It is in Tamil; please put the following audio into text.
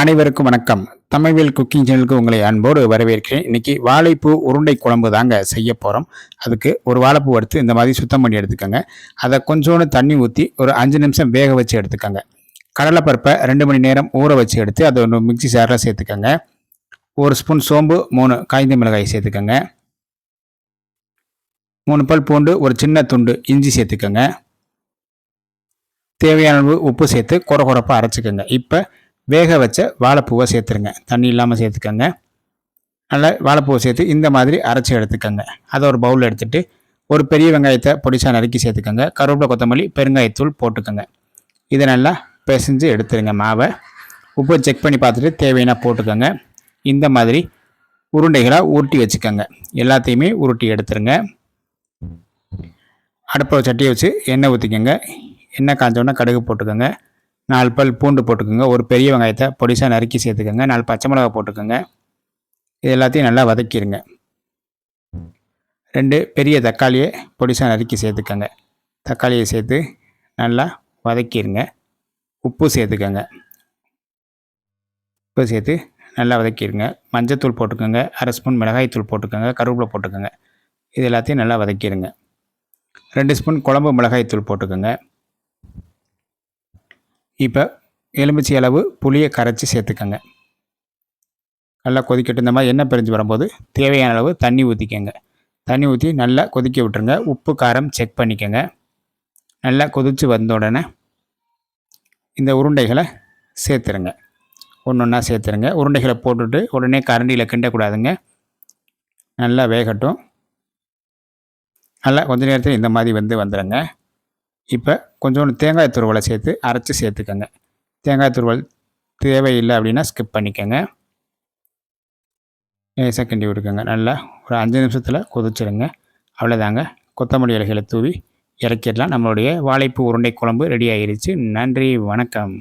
அனைவருக்கும் வணக்கம். தமிழ்வேல் குக்கிங் சேனலுக்கு உங்களை அன்போடு வரவேற்கிறேன். இன்றைக்கி வாழைப்பூ உருண்டை குழம்பு தாங்க செய்ய போகிறோம் அதுக்கு ஒரு வாழைப்பூ எடுத்து இந்த மாதிரி சுத்தம் பண்ணி எடுத்துக்கோங்க. அதை கொஞ்சோண்டு தண்ணி ஊற்றி ஒரு அஞ்சு நிமிஷம் வேக வச்சு எடுத்துக்கோங்க. கடலைப்பருப்பை ரெண்டு மணி நேரம் ஊற வச்சு எடுத்து அதை ஒன்று மிக்சி சாரில் சேர்த்துக்கோங்க. ஒரு ஸ்பூன் சோம்பு மூணு காய்ந்த மிளகாய் சேர்த்துக்கோங்க. மூணு பல் பூண்டு ஒரு சின்ன துண்டு இஞ்சி சேர்த்துக்கோங்க. தேவையான அளவு உப்பு சேர்த்து குறை குறப்பாக அரைச்சிக்கோங்க. இப்போ வேக வச்ச வாழைப்பூவை சேர்த்துருங்க. தண்ணி இல்லாமல் சேர்த்துக்கோங்க. நல்லா வாழைப்பூவை சேர்த்து இந்த மாதிரி அரைச்சி எடுத்துக்கோங்க. அதை ஒரு பவுலில் எடுத்துகிட்டு ஒரு பெரிய வெங்காயத்தை பொடிசா நறுக்கி சேர்த்துக்கோங்க. கருவேப்பிலை கொத்தமல்லி பெருங்காயத்தூள் போட்டுக்கோங்க. இதை நல்லா பிசைஞ்சு எடுத்துருங்க மாவை. உப்பு செக் பண்ணி பார்த்துட்டு தேவையான போட்டுக்கோங்க. இந்த மாதிரி உருண்டைகளாக உருட்டி வச்சுக்கோங்க. எல்லாத்தையுமே உருட்டி எடுத்துருங்க. அடுப்பில் சட்டியை வச்சு எண்ணெய் ஊற்றிக்கோங்க எண்ணெய் காஞ்சோன்னா கடுகு போட்டுக்கோங்க. நாலு பல் பூண்டு போட்டுக்கோங்க. ஒரு பெரிய வெங்காயத்தை பொடிசாக நறுக்கி சேர்த்துக்கோங்க. நாலு பச்சை மிளகா போட்டுக்கோங்க. இது எல்லாத்தையும் நல்லா வதக்கிடுங்க ரெண்டு பெரிய தக்காளியை பொடிசாக நறுக்கி சேர்த்துக்கோங்க. தக்காளியை சேர்த்து நல்லா வதக்கிடுங்க உப்பு சேர்த்துக்கோங்க. உப்பு சேர்த்து நல்லா வதக்கிடுங்க மஞ்சத்தூள் போட்டுக்கோங்க. அரை ஸ்பூன் மிளகாய்த்தூள் போட்டுக்கோங்க. கருவேப்பிலை போட்டுக்கோங்க. இது எல்லாத்தையும் நல்லா வதக்கிடுங்க ரெண்டு ஸ்பூன் குழம்பு மிளகாய்த்தூள் போட்டுக்கோங்க. இப்போ எலுமிச்சி அளவு புளியை கரைச்சி சேர்த்துக்கோங்க. நல்லா கொதிக்கட்டு இந்த மாதிரி எண்ணெய் பிரிஞ்சு வரும்போது தேவையான அளவு தண்ணி ஊற்றிக்கோங்க தண்ணி ஊற்றி நல்லா கொதிக்க விட்டுருங்க. உப்பு காரம் செக் பண்ணிக்கோங்க. நல்லா கொதித்து வந்த உடனே இந்த உருண்டைகளை சேர்த்துருங்க. ஒன்று ஒன்றா சேர்த்துருங்க. உருண்டைகளை போட்டுட்டு உடனே கரண்டியில் கிண்டக்கூடாதுங்க. நல்லா வேகட்டும். நல்லா கொஞ்ச நேரத்தில் இந்த மாதிரி வந்து வந்துடுங்க இப்போ கொஞ்சோண்டு தேங்காய் துருவலை சேர்த்து அரைச்சி சேர்த்துக்கோங்க. தேங்காய் துருவல் தேவையில்லை அப்படின்னா ஸ்கிப் பண்ணிக்கோங்க. லேசாக கிண்டி நல்லா ஒரு அஞ்சு நிமிஷத்தில் கொதிச்சிடுங்க அவ்வளோதாங்க கொத்தமல்லி இலைகளை தூவி இறக்கிடலாம். நம்மளுடைய வாழைப்பூ உருண்டை குழம்பு ரெடி ஆகிருச்சு நன்றி வணக்கம்.